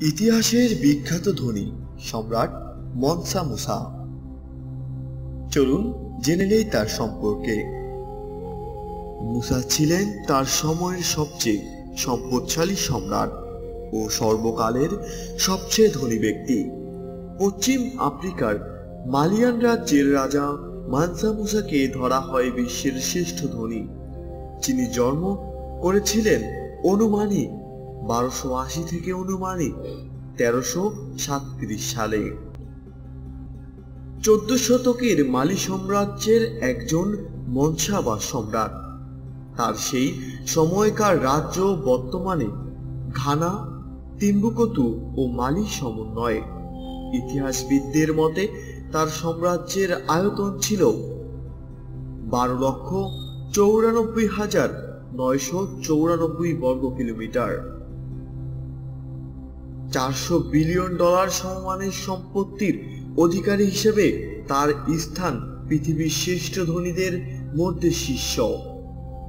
ইতিহাসের বিখ্যাত ধনী সম্রাট মনসা মুসা। চলুন জেনে নেই তার সম্পর্কে। মুসা ছিলেন তার সময়ের সবচেয়ে সম্পদশালী সম্রাট ও সর্বকালের সবচেয়ে ধনী ব্যক্তি। পশ্চিম আফ্রিকার মালিয়ান রাজ্যের রাজা মানসা মুসাকে ধরা হয় বিশ্বের শ্রেষ্ঠ ধনী, যিনি জন্ম করেছিলেন অনুমানিক বারোশো আশি থেকে অনুমানিক তেরোশো সাতত্রিশ সালে। চোদ্দ শতকের মালি সাম্রাজ্যের একজন মনসা বা সম্রাট। তার সেই সময়কার রাজ্য বর্তমানে ঘানা, তিম্বুকতু ও মালি সমন্বয়ে। ইতিহাসবিদদের মতে তার সাম্রাজ্যের আয়তন ছিল বারো লক্ষ চৌরানব্বই হাজার নয়শো চৌরানব্বই বর্গ কিলোমিটার চারশো বিলিয়ন ডলার সমমানের সম্পত্তির অধিকারী হিসেবে তার স্থান পৃথিবীর শ্রেষ্ঠ ধনীদের মধ্যে শীর্ষ।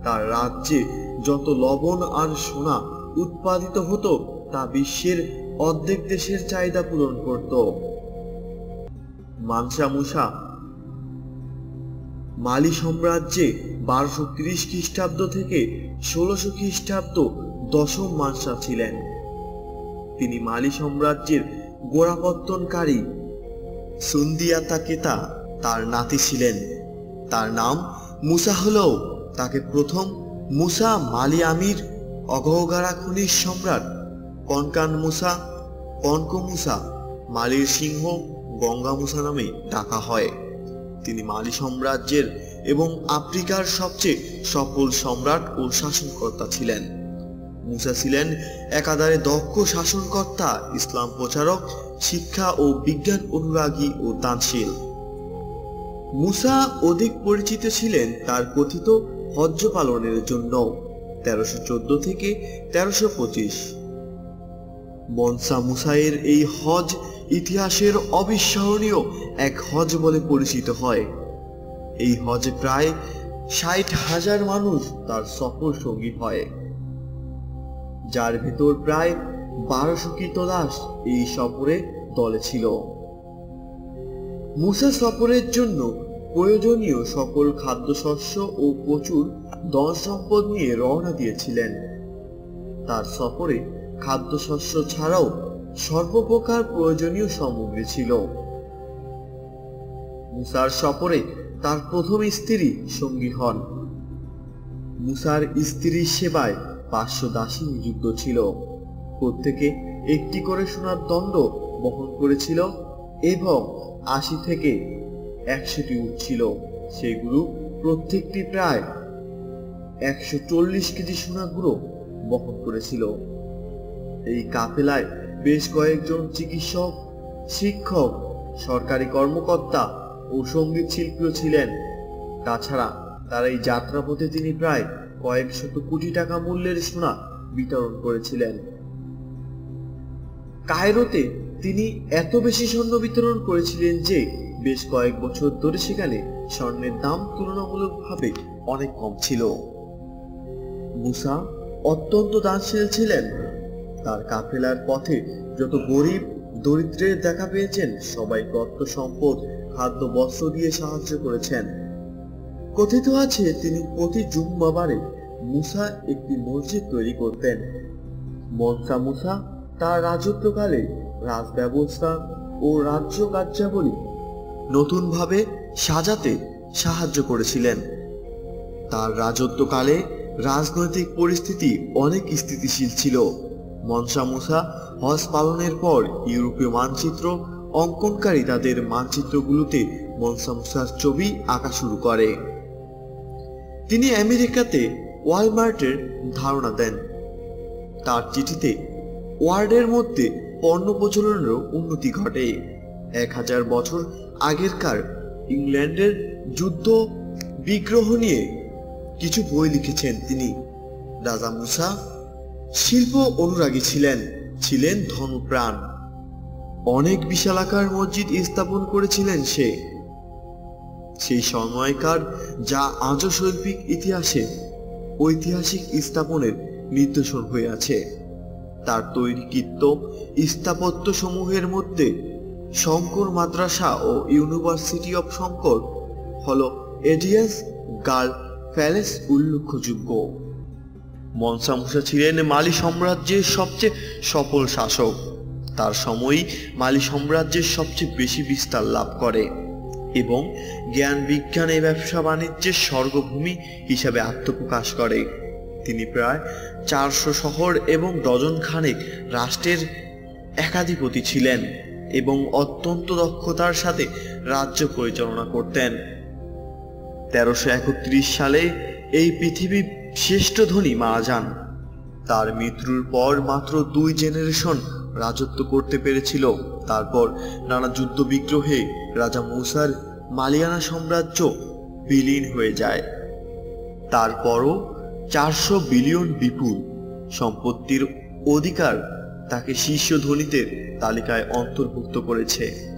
তার রাজ্যে যত লবণ আর সোনা উৎপাদিত হতো, তা বিশ্বের অর্ধেক দেশের চাহিদা পূরণ করত। মানসা মুসা। মালি সাম্রাজ্যে বারোশো তিরিশ খ্রিস্টাব্দ থেকে ষোলোশো খ্রিস্টাব্দ দশম মানসা ছিলেন। তিনি মালি সাম্রাজ্যের গোড়াপত্তনকারী সুন্দিয়াতা কেতা তার নাতি ছিলেন। তার নাম মুসা হলেও তাকে প্রথম মুসা মালি আমির অগহগারা খুনির সম্রাট কনকান মুসা, কনক মুসা, মালির সিংহ গঙ্গা মুসা নামে ডাকা হয়। তিনি মালি সাম্রাজ্যের এবং আফ্রিকার সবচেয়ে সফল সম্রাট ও শাসনকর্তা ছিলেন। মুসা ছিলেন একাধারে দক্ষ শাসনকর্তা, ইসলাম প্রচারক, শিক্ষা ও বিজ্ঞান অনুরাগী ও দানশীল। মুসা অধিক পরিচিত ছিলেন তার কথিত হজ্জ পালনের জন্য, তেরোশো চোদ্দ থেকে তেরোশো পঁচিশ। মনসা মুসাইয়ের এই হজ ইতিহাসের অবিস্মরণীয় এক হজ বলে পরিচিত হয়। এই হজে প্রায় ষাট হাজার মানুষ তার সফর সঙ্গী হয়। যার ভেতর প্রায় বারোশো কীতদাস এই সফরে দলে ছিল। মুসা সফরের জন্য প্রয়োজনীয় সকল খাদ্যশস্য ও প্রচুর ধন সম্পদ নিয়ে রওনা দিয়েছিলেন। তার সফরে খাদ্যশস্য ছাড়াও সর্বপ্রকার প্রয়োজনীয় সামগ্রী ছিল। মুসার সফরে তার প্রথম স্ত্রী সঙ্গী হন। মুসার স্ত্রীর সেবায় পাঁচশো দাসী নিযুক্ত ছিল। প্রত্যেকে একটি করে সোনার দণ্ড বহন করেছিল এবং আশি থেকে একশোটি উঠ ছিল। সেগুলো প্রত্যেকটি প্রায় একশো চল্লিশ কেজি সোনাগুলো বহন করেছিল। এই কাফেলায় বেশ কয়েকজন চিকিৎসক, শিক্ষক, সরকারি কর্মকর্তা ও সংগীত শিল্পীও ছিলেন। তাছাড়া তার এই যাত্রাপথে তিনি প্রায় কয়েক শত কোটি টাকা মূল্যের সোনা বিতরণ করেছিলেন। কায়রোতে তিনি এত বেশি স্বর্ণ বিতরণ করেছিলেন যে বেশ কয়েক বছর ধরে সেখানে স্বর্ণের দাম তুলনামূলকভাবে অনেক কম ছিল। মুসা অত্যন্ত দানশীল ছিলেন। তার কাফেলার পথে যত গরিব দরিদ্রের দেখা পেয়েছেন সবাই অর্থ, সম্পদ, খাদ্য, বস্ত্র দিয়ে সাহায্য করেছেন। কথিত আছে, তিনি প্রতি জুম্মাবারে মুসা একটি মসজিদ তৈরি করতেন। মনসা মুসা তার রাজত্বকালে রাজ ব্যবস্থা ও রাজ্য কার্যাবলী নতুনভাবে সাজাতে সাহায্য করেছিলেন। তার রাজত্বকালে রাজনৈতিক পরিস্থিতি অনেক স্থিতিশীল ছিল। মনসা মুসা হজ পালনের পর ইউরোপীয় মানচিত্র অঙ্কনকারী তাদের মানচিত্রগুলোতে মনসা মুসার ছবি আঁকা শুরু করে। তিনি আমেরিকাতে ওয়ালমার্টের ধারণা দেন। তার চিঠিতে ওয়ার্ডের মধ্যে পণ্য প্রচলনেরও উন্নতি ঘটে। এক হাজার বছর আগেরকার ইংল্যান্ডের যুদ্ধ বিগ্রহ নিয়ে কিছু বই লিখেছেন তিনি। রাজা মুসা শিল্প অনুরাগী ছিলেন ছিলেন ধনপ্রাণ। অনেক বিশালাকার মসজিদ স্থাপন করেছিলেন সে। সেই সময়কার যা আজও শৈল্পিক ইতিহাসে ঐতিহাসিক স্থাপনের নির্দেশন হয়ে আছে। তার তৈরিকৃত স্থাপত্য সমূহের মধ্যে শঙ্কর মাদ্রাসা ও ইউনিভার্সিটি অফ শঙ্কর হল এডিয়াস গার্ল প্যালেস উল্লেখযোগ্য। মনসা মুসা ছিলেন মালি সাম্রাজ্যের সবচেয়ে সফল শাসক। তার সময়ই মালি সাম্রাজ্যের সবচেয়ে বেশি বিস্তার লাভ করে। এবং জ্ঞান বিজ্ঞানে ব্যবসা বাণিজ্যের স্বর্গভূমি হিসাবে আত্মপ্রকাশ করে। তিনি প্রায় চারশো শহর এবং ডজন খানেক রাষ্ট্রের একাধিপতি ছিলেন এবং অত্যন্ত দক্ষতার সাথে রাজ্য পরিচালনা করতেন। তেরোশো একত্রিশ সালে এই পৃথিবীর শ্রেষ্ঠ ধনী মারা যান তার মৃত্যুর পর মাত্র দুই জেনারেশন রাজত্ব করতে পেরেছিল। তারপর নানা যুদ্ধ বিগ্রহে রাজা মুসার মালিয়ানা সাম্রাজ্য বিলীন হয়ে যায়। তারপরও চারশো বিলিয়ন বিপুল সম্পত্তির অধিকার তাকে শীর্ষ ধনীদের তালিকায় অন্তর্ভুক্ত করেছে।